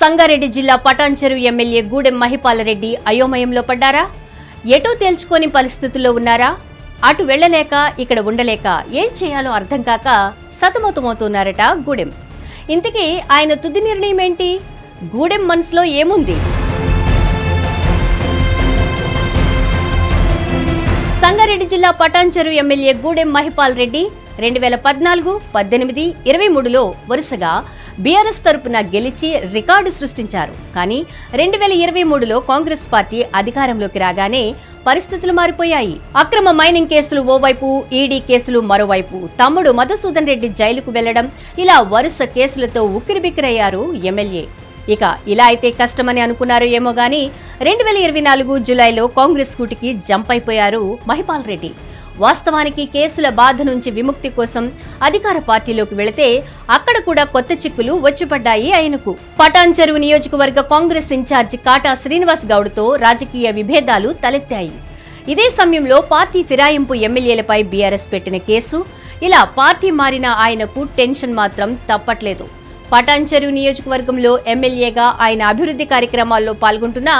సంగారెడ్డి జిల్లా పటాన్చెరు ఎమ్మెల్యే గూడెం మహిపాలరెడ్డి అయోమయంలో పడ్డారా? ఎటూ తేల్చుకోని పరిస్థితుల్లో ఉన్నారా? అటు వెళ్ళలేక ఇక్కడ ఉండలేక ఏం చేయాలో అర్థం కాక సతమతమవుతున్నారట గూడెం. ఇంతకీ ఆయన తుది నిర్ణయం ఏంటి? గూడెం మనసులో ఏముంది? సంగారెడ్డి జిల్లా పటాన్చెరు ఎమ్మెల్యే గూడెం మహిపాల్ రెడ్డి రెండు వేల పద్నాలుగు పద్దెనిమిది ఇరవై మూడులో వరుసగా బీఆర్ఎస్ తరపున గెలిచి రికార్డు సృష్టించారు. కానీ రెండు వేల ఇరవై మూడులో కాంగ్రెస్ పార్టీ అధికారంలోకి రాగానే పరిస్థితులు మారిపోయాయి. అక్రమ మైనింగ్ కేసులు ఓవైపు ఈడీ కేసులు మరోవైపు. తమ్ముడు మధుసూదన్ రెడ్డి జైలుకు వెళ్ళడం ఇలా వరుస కేసులతో ఉక్కిరిబిక్కిరయ్యారు ఎమ్మెల్యే. ఇక ఇలా అయితే కష్టమని అనుకున్నారు ఏమో గాని రెండు వేల ఇరవై నాలుగు జులైలో కాంగ్రెస్ కూటికి జంప్ అయిపోయారు మహిపాల్ రెడ్డి. వాస్తవానికి కేసుల బాధ నుంచి విముక్తి కోసం అధికార పార్టీలోకి వెళితే అక్కడ కూడా కొత్త చిక్కులు వచ్చిపడ్డాయి ఆయనకు. పటాన్ చెరువు నియోజకవర్గ కాంగ్రెస్ ఇన్ఛార్జ్ కాటా శ్రీనివాస్ గౌడ్తో రాజకీయ విభేదాలు తలెత్తాయి. ఇదే సమయంలో పార్టీ ఫిరాయింపు ఎమ్మెల్యేలపై బీఆర్ఎస్ పెట్టిన కేసు. ఇలా పార్టీ మారిన ఆయనకు టెన్షన్ మాత్రం తప్పట్లేదు. పటాన్ చెరువు నియోజకవర్గంలో ఎమ్మెల్యేగా ఆయన అభివృద్ధి కార్యక్రమాల్లో పాల్గొంటున్నా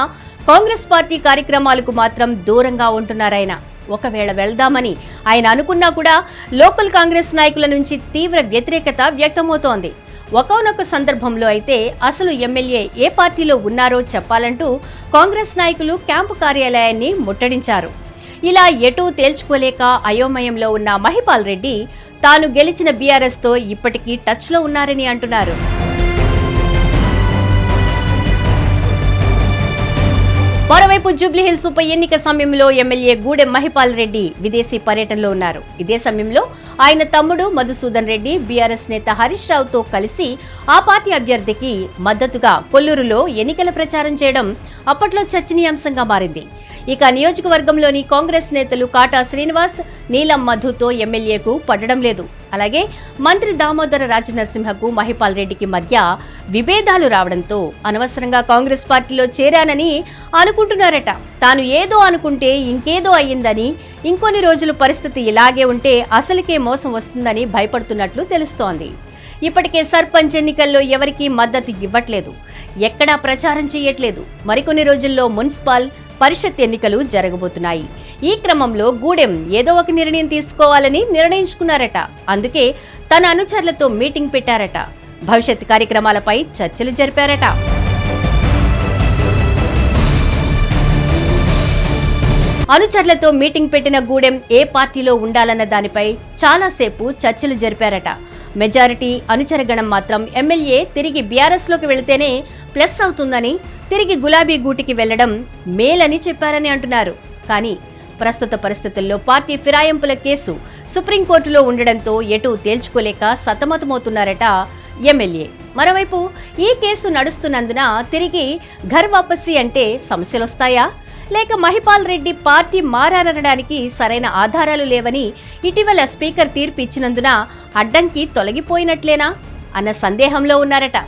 కాంగ్రెస్ పార్టీ కార్యక్రమాలకు మాత్రం దూరంగా ఉంటున్నారాయన. ఒకవేళ వెళ్దామని ఆయన అనుకున్నా కూడా లోకల్ కాంగ్రెస్ నాయకుల నుంచి తీవ్ర వ్యతిరేకత వ్యక్తమవుతోంది. ఒకనొక సందర్భంలో అయితే అసలు ఎమ్మెల్యే ఏ పార్టీలో ఉన్నారో చెప్పాలంటూ కాంగ్రెస్ నాయకులు క్యాంపు కార్యాలయాన్ని ముట్టడించారు. ఇలా ఎటూ తేల్చుకోలేక అయోమయంలో ఉన్న మహిపాల్ రెడ్డి తాను గెలిచిన బీఆర్ఎస్తో ఇప్పటికీ టచ్లో ఉన్నారని అంటున్నారు. మరోవైపు జూబ్లీహిల్స్ ఉప ఎన్నిక సమయంలో ఎమ్మెల్యే గూడెం మహిపాల్ రెడ్డి విదేశీ పర్యటనలో ఉన్నారు. ఇదే సమయంలో ఆయన తమ్ముడు మధుసూదన్ రెడ్డి బీఆర్ఎస్ నేత హరీష్ రావుతో కలిసి ఆ పార్టీ అభ్యర్థికి మద్దతుగా కొల్లూరులో ఎన్నికల ప్రచారం చేయడం అప్పట్లో చర్చనీయాంశంగా మారింది. ఇక నియోజకవర్గంలోని కాంగ్రెస్ నేతలు కాటా శ్రీనివాస్ నీలం మధుతో ఎమ్మెల్యేకు పడడం లేదు. అలాగే మంత్రి దామోదర రాజనరసింహకు మహిపాల్ రెడ్డికి మధ్య విభేదాలు రావడంతో అనవసరంగా కాంగ్రెస్ పార్టీలో చేరానని అనుకుంటున్నారట. తాను ఏదో అనుకుంటే ఇంకేదో అయ్యిందని ఇంకొన్ని రోజులు పరిస్థితి ఇలాగే ఉంటే అసలుకే మోసం వస్తుందని భయపడుతున్నట్లు తెలుస్తోంది. ఇప్పటికే సర్పంచ్ ఎన్నికల్లో ఎవరికీ మద్దతు ఇవ్వట్లేదు. ఎక్కడా ప్రచారం చేయట్లేదు. మరికొన్ని రోజుల్లో మున్సిపల్ పరిషత్ ఎన్నికలు జరగబోతున్నాయి. ఈ క్రమంలో గూడెం ఏదో ఒక నిర్ణయం తీసుకోవాలని నిర్ణయించుకున్నారట. అందుకే తన అనుచరులతో మీటింగ్ పెట్టారట. భవిష్యత్ కార్యక్రమాలపై చర్చలు జరిపారట. అనుచరులతో మీటింగ్ పెట్టిన గూడెం ఏ పార్టీలో ఉండాలన్న దానిపై చాలాసేపు చర్చలు జరిపారట. మెజారిటీ అనుచరగణం మాత్రం ఎమ్మెల్యే తిరిగి బీఆర్ఎస్లోకి వెళితేనే ప్లస్ అవుతుందని తిరిగి గులాబీ గూటికి వెళ్ళడం మేలని చెప్పారని అంటున్నారు. కానీ ప్రస్తుత పరిస్థితుల్లో పార్టీ ఫిరాయింపుల కేసు సుప్రీంకోర్టులో ఉండడంతో ఎటూ తేల్చుకోలేక సతమతమవుతున్నారట ఎమ్మెల్యే. మరోవైపు ఈ కేసు నడుస్తున్నందున తిరిగి ఘర్ వాపసి అంటే సమస్యలొస్తాయా? లేక మహిపాల్ రెడ్డి పార్టీ మారారనడానికి సరైన ఆధారాలు లేవని ఇటీవల స్పీకర్ తీర్పు ఇచ్చినందున అడ్డంకి తొలగిపోయినట్లేనా అన్న సందేహంలో ఉన్నారట.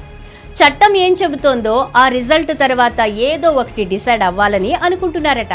చట్టం ఏం చెబుతోందో ఆ రిజల్ట్ తర్వాత ఏదో ఒకటి డిసైడ్ అవ్వాలని అనుకుంటున్నారట.